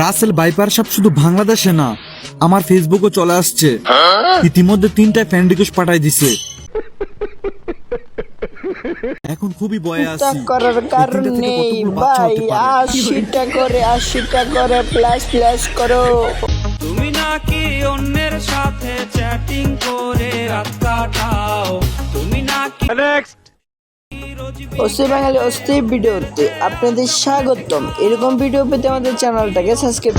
রাসেল বাইপার সব শুধু বাংলাদেশে না আমার ফেসবুকও চলে আসছে। ইতিমধ্যে তিনটা ফ্যান রিকোয়েস্ট পাঠাই দিছে। এখন খুবই ভয়ে আছি। করার কারণে ভাই আশিটা করে আশিটা করে প্লাস প্লাস করো। নাকি অন্যের সাথে চ্যাটিং করে রাত কাটাও? তুমি নাকি অস্থির বাঙালি অস্থির ভিডিওতে আপনাদের স্বাগতম। এরকম ভিডিও পেতে আমাদের চ্যানেলটাকে সাবস্ক্রাইব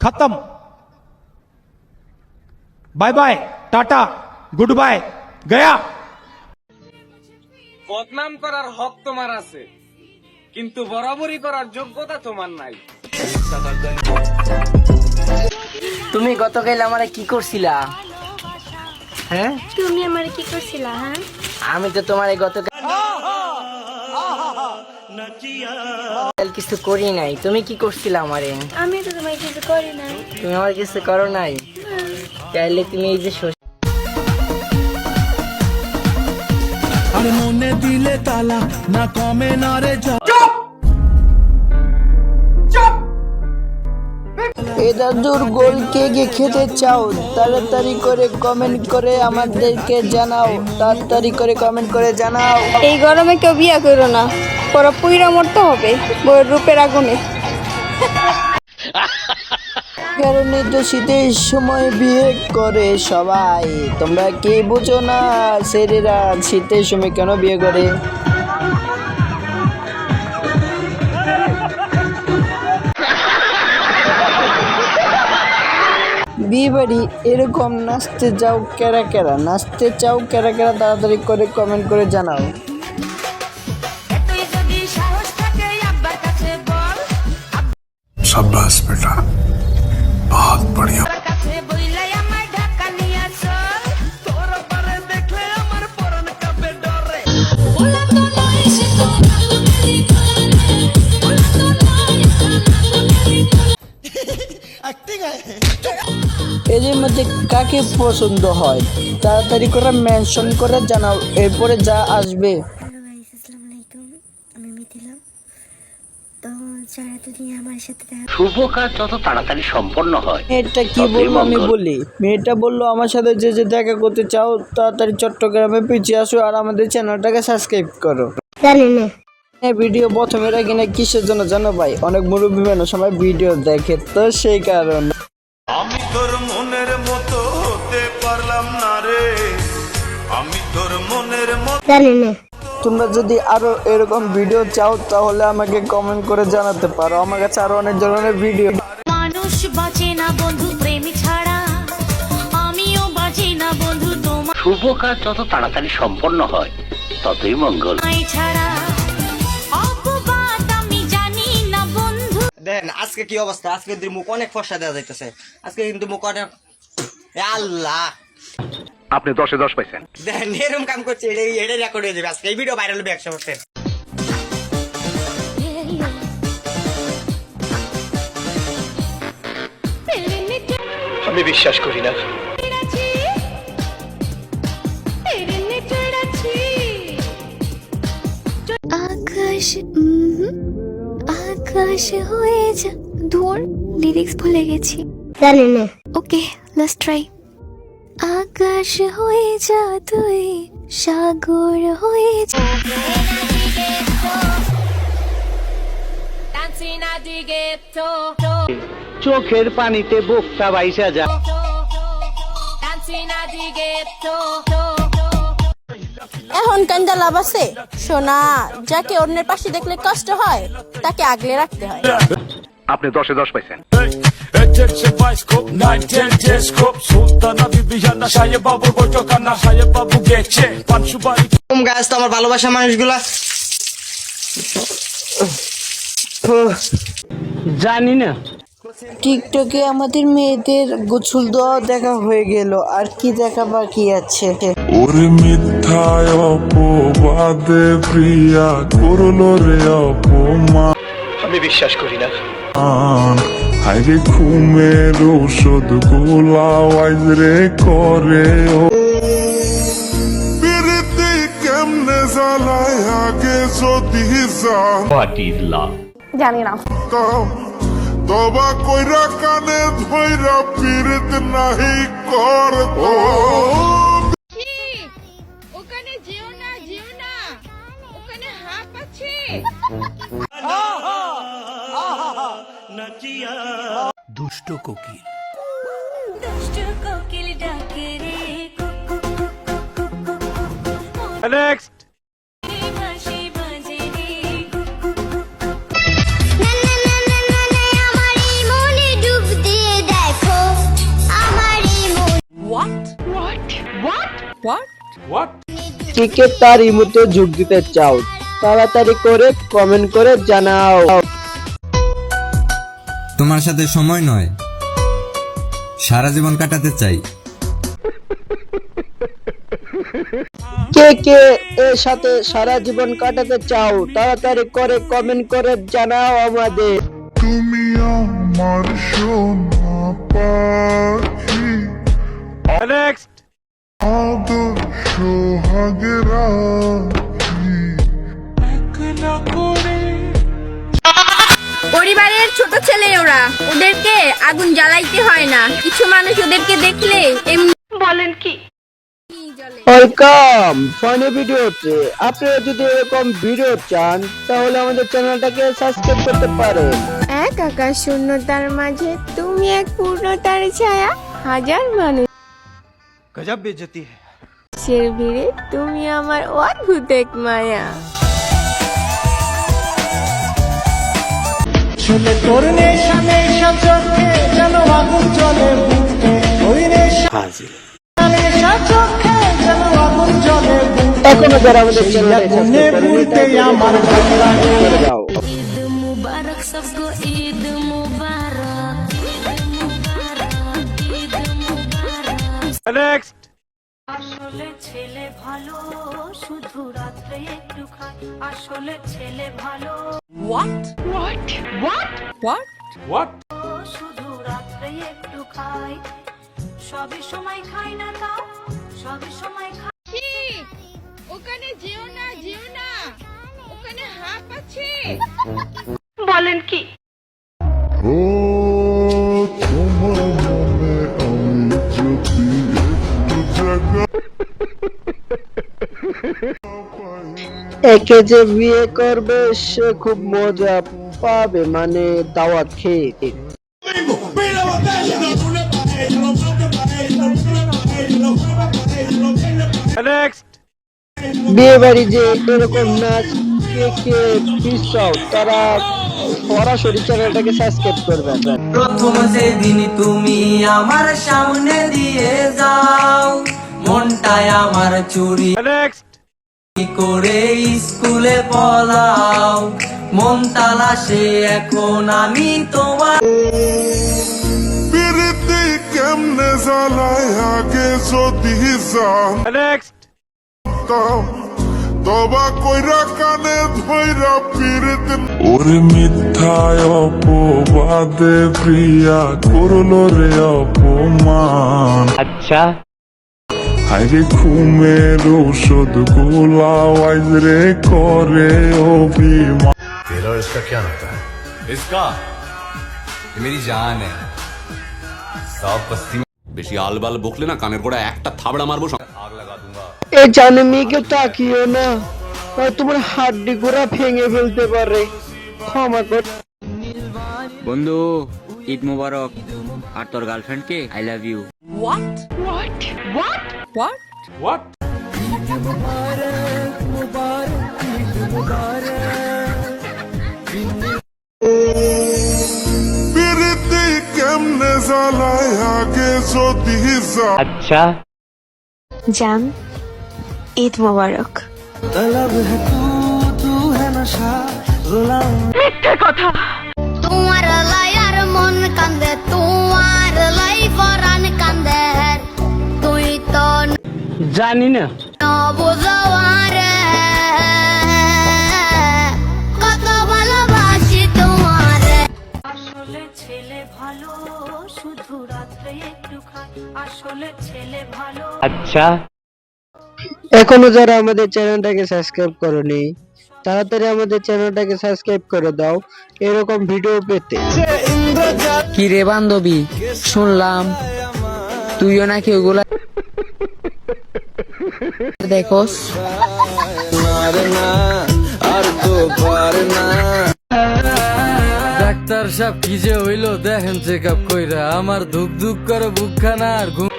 খতম। Bye bye tata good bye গয়া বদনাম করার হক তোমার আছে কিন্তু বরাবরই করার যোগ্যতা তোমার নাই। তুমি গতকাল আমারে কি করছিলা? হ্যাঁ? তুমি আমার কি করছিলা হ্যাঁ? আমি তো তোমার গতকাল কিছু করি নাই। তুমি কি করছিলা আমারে? আমি তো তোমায় কিছু করি নাই। তুমি আমার কিছু করো নাই? চাইলে তুমি এই যে আর মনে দিলে তালা না কমে না রে এই দাদুর গোল কে কে খেতে চাও তাড়াতাড়ি করে কমেন্ট করে আমাদেরকে জানাও তাড়াতাড়ি করে কমেন্ট করে জানাও। এই গরমে কেউ বিয়া করো না পরে পুইরা মরতে হবে বইয়ের রূপের আগুনে। কারণে তো শীতের সময় বিয়ে করে সবাই। তোমরা কি বুঝো না ছেলেরা শীতের সময় কেন বিয়ে করে? বিয়ে বাড়ি এরকম নাচতে যাও কেরা কেরা নাচতে চাও কেরা কেরা তাড়াতাড়ি করে কমেন্ট করে জানাও। তুই যদি এদের মধ্যে কাকে পছন্দ হয়? তাড়াতাড়ি করে মেনশন করে জানাও এরপরে যা আসবে। হ্যালো গাইস আসসালামু আলাইকুম। আমি মিথিলা। তো যারা দুদিন আমার সাথে শুভ কাজ যত তাড়াতাড়ি সম্পন্ন হয়। মেয়েটা কি বলব আমি বলি? মেয়েটা বলল আমার সাথে যে যে দেখা করতে চাও তাড়াতাড়ি চট্টগ্রামে পিছিয়ে আসো আর আমাদের চ্যানেলটাকে সাবস্ক্রাইব করো। জানি না। ভিডিও প্রথমে রাখি না কিসের জন্য জানো ভাই? অনেক মুরব্বী মানুষ সময় ভিডিও দেখে তো সেই কারণে। তোর মনের মতো হতে পারলাম না রে। আমি তোর মনের মতো জানি না। তোমরা যদি আরও এরকম ভিডিও চাও তাহলে আমাকে কমেন্ট করে জানাতে পারো। আমার কাছে আরও অনেক ধরনের ভিডিও মানুষ বাঁচে না বন্ধু প্রেম ছাড়া। আমিও বাঁচি না বন্ধু তোমার শুভ কাজ যত তাড়াতাড়ি সম্পন্ন হয় ততই মঙ্গল। ছাড়া। দেখেন আজকে কি অবস্থা? আজকে কিন্তু মুখ অনেক ফর্সা দেওয়া যাইতেছে। আজকে কিন্তু মুখ অনেক আল্লাহ। আপনি দশে দশ পাইছেন। দেখেন এরকম কাম করছে এটা এটা রেকর্ড হয়ে যাবে। আজকে এই ভিডিও ভাইরাল হবে একশো পার্সেন্ট আমি বিশ্বাস করি না। আকাশ আকাশ হয়ে যা ধর লিরিক্স ভুলে গেছি। জানি না। ওকে লাস্ট ট্রাই আকাশ হয়ে যা তুই সাগর হয়ে যা চোখের পানিতে বোকটা বাইসা যা। এখন কান্দা লাভ আছে? সোনা যাকে অন্যের পাশে দেখলে কষ্ট হয় তাকে আগলে রাখতে হয়। আপনি দশে দশ পাইছেন। জানি না। টিকটকে আমাদের মেয়েদের গোছল দেওয়া দেখা হয়ে গেল। আর কি দেখা বাকি আছে? ওরে মিথ্যায় অপবাদে প্রিয়া করল রে অপমান। আমি বিশ্বাস করি না। হাইরে ঘুমের ওষুধ গোলাওয়াইজ রে করে ও। কেমনে জ্বালায় আগে যদি জানতাম তবা কইরা কানে ধইরা পীড়িত নাহি কর ওখানে যেও না যেও না ওখানে আছে দুষ্ট কোকিল দুষ্ট কোকিল ডাকে রে নেক্সট হোয়াট তার ইমুতে যোগ দিতে চাও তাড়াতাড়ি করে কমেন্ট করে জানাও। তোমার সাথে সময় নয় সারা জীবন কাটাতে চাই। কে কে এর সাথে সারা জীবন কাটাতে চাও তাড়াতাড়ি করে কমেন্ট করে জানাও আমাদের। তুমি আমার সোনা পাখি। নেক্সট আদর সোহাগেরা পরিবারের ছোট ছেলে ওরা ওদেরকে আগুন জ্বালাইতে হয় না। কিছু মানুষ ওদেরকে দেখলে এমনি বলেন কি? ওয়েলকাম ফানি ভিডিওতে আপনারা যদি এরকম ভিডিও চান তাহলে আমাদের চ্যানেলটাকে সাবস্ক্রাইব করতে পারেন। এক আকাশ শূন্যতার মাঝে তুমি এক পূর্ণতার ছায়া হাজার মানুষ গজব বেজতি হ্যাঁ ভিড়ে তুমি আমার অদ্ভুত এক মায়া চলে তোর নেশা নেশা চোখে যেন আগুন চলে বুকে ওই হাজির এখনও যারা আমাদের চ্যানেলে সাবস্ক্রাইব নেক্সট আসলে ছেলে ভালো শুধু রাত্রে একটু খায় আসলে ছেলে ভালো। What what what what what শুধু রাত্রে একটু খায় সবে সময় খায় না তাও সবে সময় খায় ওখানে যেও না যেও না। ওখানে হাঁপ আছে। বলেন কি? একে যে বিয়ে করবে সে খুব মজা পাবে মানে দাওয়াত খেয়ে বিয়ে বাড়ি যে এরকম নাচ কে কে পিসাও তারা সরাসরি চ্যানেলটাকে সাবস্ক্রাইব করবে। প্রথম সেদিন তুমি আমার সামনে দিয়ে যাও মনটায় আমার চুরি। নেক্সট করে স্কুলে পলাও মন তালাশে এখন আমি তোমার কেমনে জ্বালায় আগে যদি তবা কইরা কানে ধইরা পিরিত ওর মিথ্যায় অপবাদে প্রিয়া করল রে অপমান। আচ্ছা। হাইরে ঘুমের ওষুধ গোলাওয়াইজ রে করে অভিমান इसका ये मेरी जान है सब बस्ती में বেশি আলবাল বকলে না কানের গোড়া একটা থাবড়া মারবো আগ লাগা दूंगा এ জানে মেয়েকে তাকিও না আর তোমার হাড্ডি গুড়া ভেঙে ফেলতে পারে ক্ষমা কর বন্ধু ঈদ মোবারক আর তোর গার্লফ্রেন্ডকে আই লাভ ইউ व्हाट পিরিতি যদি জান আচ্ছা জান ঈদ মোবারক। তোমার লায়ার মন কান্দে তোমার লাই আসলে ছেলে ভালো এখনও যারা আমাদের চ্যানেলটাকে সাবস্ক্রাইব করনি তাড়াতাড়ি আমাদের চ্যানেলটাকে সাবস্ক্রাইব করে দাও এরকম ভিডিও পেতে। কি রে বান্ধবী শুনলাম তুইও নাকি ওগুলা দেখোস। ডাক্তার সাহেব কি যে হইল দেখেন চেক আপ কইরা। আমার ধুক ধুক করে বুকখানা আর ঘুম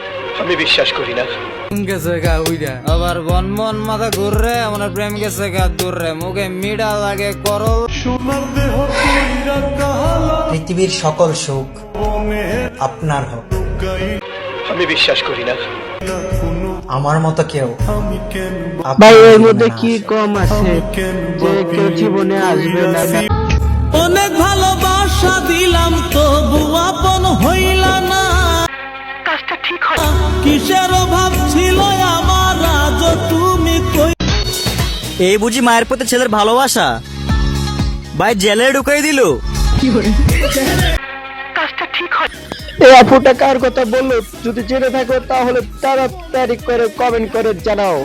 আমি বিশ্বাস করি না। গেছে গা উইরা আবার বন মন মাথা ঘুররে আমার প্রেম গেছে গা দূররে মুখে মিডা লাগে করল। পৃথিবীর সকল সুখ আপনার হোক। আমি বিশ্বাস করি না। আমার মতো কেউ। ভাই এর মধ্যে কি কম আছে? যে কেউ জীবনে আসবে না। অনেক ভালোবাসা দিলাম তবু আপন হইলা না। কাজটা ঠিক হয়। কিসের অভাব ছিল আমার? আজ তুমি কই এই বুঝি মায়ের প্রতি ছেলের ভালোবাসা? ভাই জেলে ঢুকাই দিল। আপুটা কার কথা বলল? যদি জেনে থাকো তাহলে তাড়াতাড়ি করে কমেন্ট করে জানাও।